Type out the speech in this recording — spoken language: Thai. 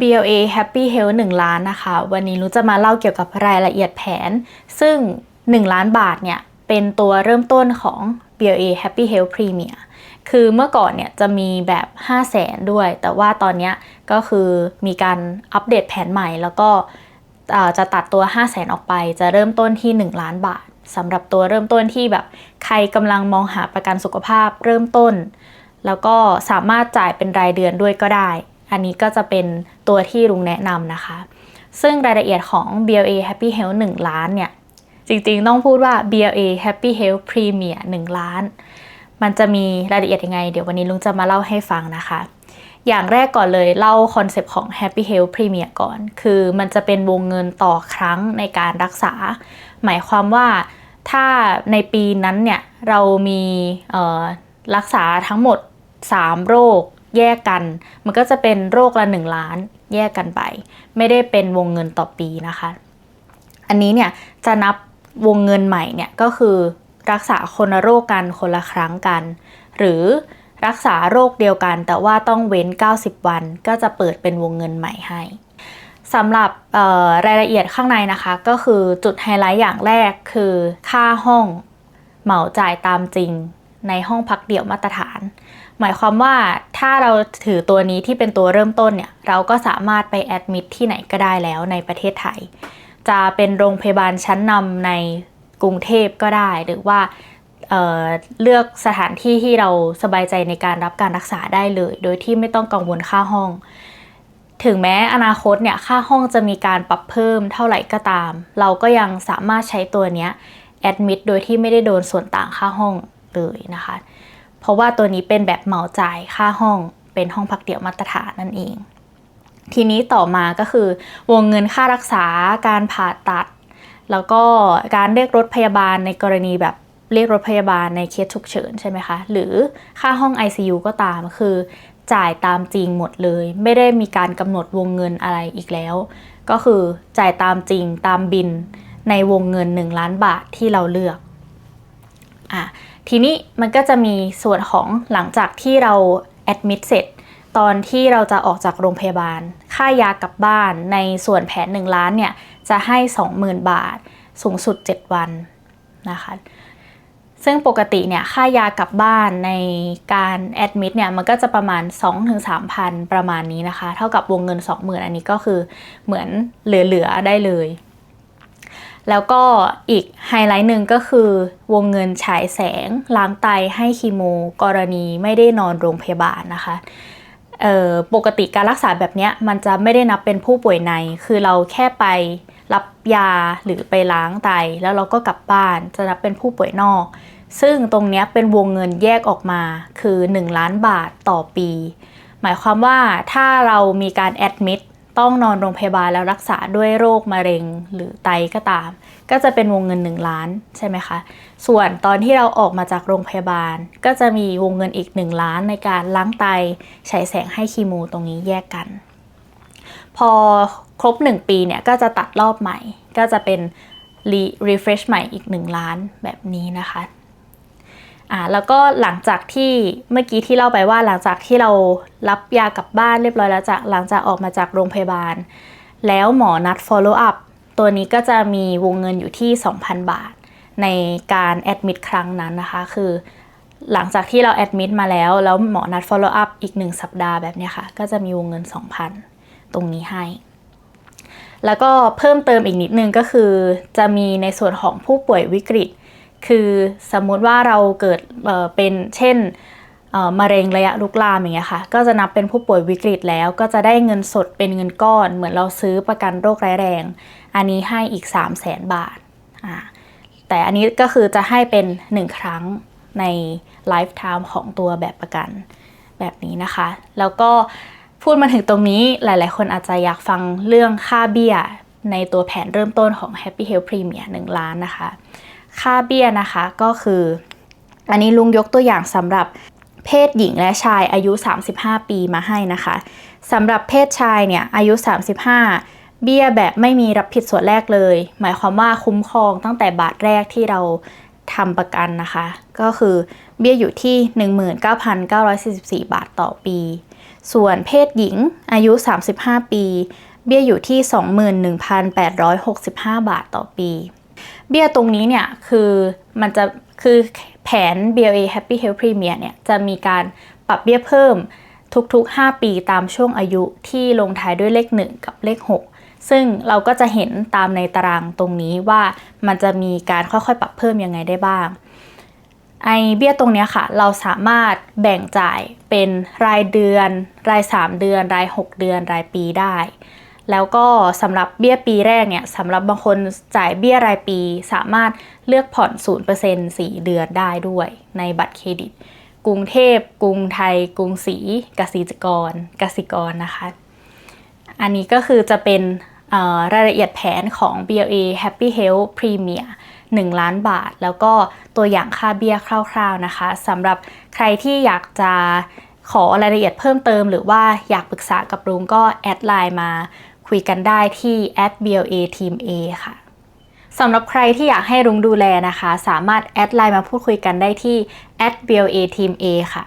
BLA Happy Health 1 ล้านนะคะ วันนี้รู้จะมาเล่าเกี่ยวกับรายละเอียดแผน ซึ่ง 1 ล้านบาทเนี่ยเป็นตัวเริ่มต้นของ BLA Happy Health Premier คือเมื่อก่อนเนี่ยจะมีแบบ 5 0 0แสนด้วย แต่ว่าตอนนี้ก็คือมีการอัปเดตแผนใหม่แล้วก็จะตัดตัว 5 0 0แสนออกไป จะเริ่มต้นที่ 1 ล้านบาทสำหรับตัวเริ่มต้นที่แบบใครกำลังมองหาประกันสุขภาพเริ่มต้น แล้วก็สามารถจ่ายเป็นรายเดือนด้วยก็ได้ อันนี้ก็จะเป็น ตัวที่ลุงแนะนำนะคะ ซึ่งรายละเอียดของ BLA Happy Health 1 ล้านเนี่ย จริงๆ ต้องพูดว่า BLA Happy Health Premier 1 ล้าน มันจะมีรายละเอียดยังไง เดี๋ยววันนี้ลุงจะมาเล่าให้ฟังนะคะ อย่างแรกก่อนเลยเล่าคอนเซปต์ของ Happy Health Premier ก่อน คือมันจะเป็นวงเงินต่อครั้งในการรักษา หมายความว่าถ้าในปีนั้นเนี่ยเรามีรักษาทั้งหมด 3 โรคแยกกัน มันก็จะเป็นโรคละ 1 ล้าน แยกกันไป ไม่ได้เป็นวงเงินต่อปีนะคะ อันนี้เนี่ยจะนับวงเงินใหม่เนี่ยก็คือรักษาคนโรคกันคนละครั้งกัน หรือรักษาโรคเดียวกัน แต่ว่าต้องเว้น 90 วัน ก็จะเปิดเป็นวงเงินใหม่ให้สำหรับรายละเอียดข้างในนะคะก็คือจุดไฮไลท์อย่างแรกคือค่าห้องเหมาจ่ายตามจริงในห้องพักเดี่ยวมาตรฐาน หมายความว่าถ้าเราถือตัวนี้ที่เป็นตัวเริ่มต้นเนี่ย เราก็สามารถไปแอดมิดที่ไหนก็ได้แล้วในประเทศไทย จะเป็นโรงพยาบาลชั้นนำในกรุงเทพก็ได้ หรือว่าเเลือกสถานที่ที่เราสบายใจในการรับการรักษาได้เลย โดยที่ไม่ต้องกังวลค่าห้อง ถึงแม้อนาคตเนี่ยค่าห้องจะมีการปรับเพิ่มเท่าไหร่ก็ตาม เราก็ยังสามารถใช้ตัวนี้แอดมิดโดยที่ไม่ได้โดนส่วนต่างค่าห้องเลยนะคะ ราะว่าตัวนี้เป็นแบบเหมาจ่ายค่าห้องเป็นห้องพักเดี่ยวมาตรฐานนั่นเอง ทีนี้ต่อมาก็คือ วงเงินค่ารักษาการผ่าตัด แล้วก็การเรียกรถพยาบาลในกรณีแบบเรียกรถพยาบาลในเคสฉุกเฉินใช่ไหมคะ หรือค่าห้อง ICU ก็ตามคือจ่ายตามจริงหมดเลย ไม่ได้มีการกำหนดวงเงินอะไรอีกแล้ว ก็คือจ่ายตามจริงตามบินในวงเงิน 1 ล้านบาทที่เราเลือกอะ ทีนี้มันก็จะมีส่วนของหลังจากที่เราแอดมิดเสร็จตอนที่เราจะออกจากโรงพยาบาล ค่ายากลับบ้านในส่วนแผน 1 ล้านเนี่ย จะให้ 20,000 บาท สูงสุด 7 วันนะคะซึ่งปกติเนี่ยค่ายากลับบ้านในการแอดมิดเนี่ยมันก็จะประมาณ 2-3,000ประมาณนี้นะคะ เท่ากับวงเงิน 20,000 อันนี้ก็คือเหมือนเหลือ ๆ ได้เลย แล้วก็อีกไฮไลท์หนึ่งก็คือ วงเงินฉายแสง ล้างไตให้คีโม กรณีไม่ได้นอนโรงพยาบาลนะคะปกติการรักษาแบบนี้มันจะไม่ได้นับเป็นผู้ป่วยใน คือเราแค่ไปรับยาหรือไปล้างไต แล้วเราก็กลับบ้านจะนับเป็นผู้ป่วยนอก ซึ่งตรงนี้เป็นวงเงินแยกออกมาคือ 1 ล้านบาทต่อปี หมายความว่าถ้าเรามีการแอดมิด ต้องนอนโรงพยาบาลแล้วรักษาด้วยโรคมะเร็งหรือไตก็ตาม ก็จะเป็นวงเงิน 1 ล้านใช่ไหมคะ ส่วนตอนที่เราออกมาจากโรงพยาบาล ก็จะมีวงเงินอีก 1 ล้านในการล้างไตฉายแสงให้คีโมตรงนี้แยกกัน พอครบ 1 ปีเนี่ยก็จะตัดรอบใหม่ ก็จะเป็นรีเฟรชใหม่อีก 1 ล้านแบบนี้นะคะ อ่าแล้วก็หลังจากที่เมื่อกี้ที่เล่าไปว่าหลังจากที่เรารับยากลับบ้านเรียบร้อยแล้วจากหลังจากออกมาจากโรงพยาบาล แล้วหมอนัด follow up ตัวนี้ก็จะมีวงเงินอยู่ที่ 2,000 บาท ในการแอดมิดครั้งนั้นนะคะ คือหลังจากที่เราแอดมิดมาแล้ว แล้วหมอนัด follow up อีก 1 สัปดาห์แบบนี้ค่ะ ก็จะมีวงเงิน 2,000 ตรงนี้ให้ แล้วก็เพิ่มเติมอีกนิดนึงก็คือ จะมีในส่วนของผู้ป่วยวิกฤต คือสมมุติว่าเราเกิดเเป็นเช่นมะเร็งระยะลุกลามอย่างเงี้ยค่ะ ก็จะนับเป็นผู้ป่วยวิกฤตแล้วก็จะได้เงินสดเป็นเงินก้อน เหมือนเราซื้อประกันโรคร้ายแรง อันนี้ให้อีก 3 0 0แสนบาท แต่อันนี้ก็คือจะให้เป็น 1 ครั้งในไลฟ์ไทม์ของตัวแบบประกันแบบนี้นะคะ แล้วก็พูดมาถึงตรงนี้หลาย ๆ คนอาจจะอยากฟังเรื่องค่าเบี้ยในตัวแผนเริ่มต้นของ Happy Health Premier 1 ล้านนะคะ ค่าเบี้ยนะคะก็คือ อันนี้ลุงยกตัวอย่างสำหรับเพศหญิงและชายอายุ 35 ปีมาให้นะคะสำหรับเพศชายเนี่ยอายุ 35 เบี้ยแบบไม่มีรับผิดส่วนแรกเลย หมายความว่าคุ้มครองตั้งแต่บาทแรกที่เราทำประกันนะคะ ก็คือเบี้ยอยู่ที่ 19,944 บาทต่อปี ส่วนเพศหญิงอายุ 35 ปี เบี้ยอยู่ที่ 21,865 บาทต่อปี เบี้ยตรงนี้เนี่ยคือมันจะคือแผน BLA Happy Health Premier เนี่ยจะมีการปรับเบี้ยเพิ่มทุกๆ 5 ปีตามช่วงอายุที่ลงท้ายด้วยเลข 1 กับเลข 6 ซึ่งเราก็จะเห็นตามในตารางตรงนี้ว่ามันจะมีการค่อยๆ ปรับเพิ่มยังไงได้บ้าง ไอเบี้ยตรงนี้ค่ะ เราสามารถแบ่งจ่ายเป็นรายเดือน ราย 3 เดือน ราย 6 เดือน รายปีได้ แล้วก็สำหรับเบี้ยปีแรกเนี่ยสำหรับบางคนจ่ายเบี้ยรายปี สามารถเลือกผ่อน 0% 4 เดือนได้ด้วยในบัตรเครดิต กรุงเทพ กรุงไทย กรุงศรีกสิกรกสิกรนะคะ อันนี้ก็คือจะเป็นรายละเอียดแผนของ BLA Happy Health Premier 1 ล้านบาท แล้วก็ตัวอย่างค่าเบี้ยคร่าว ๆนะคะสำหรับใครที่อยากจะขอรายละเอียดเพิ่มเติม หรือว่าอยากปรึกษากับลุงก็แอดไลน์มา คุยกันได้ที่ @BLA Team A ค่ะสำหรับใครที่อยากให้รุ้งดูแลนะคะ สามารถแอดไลน์มาพูดคุยกันได้ที่ @BLA Team A ค่ะ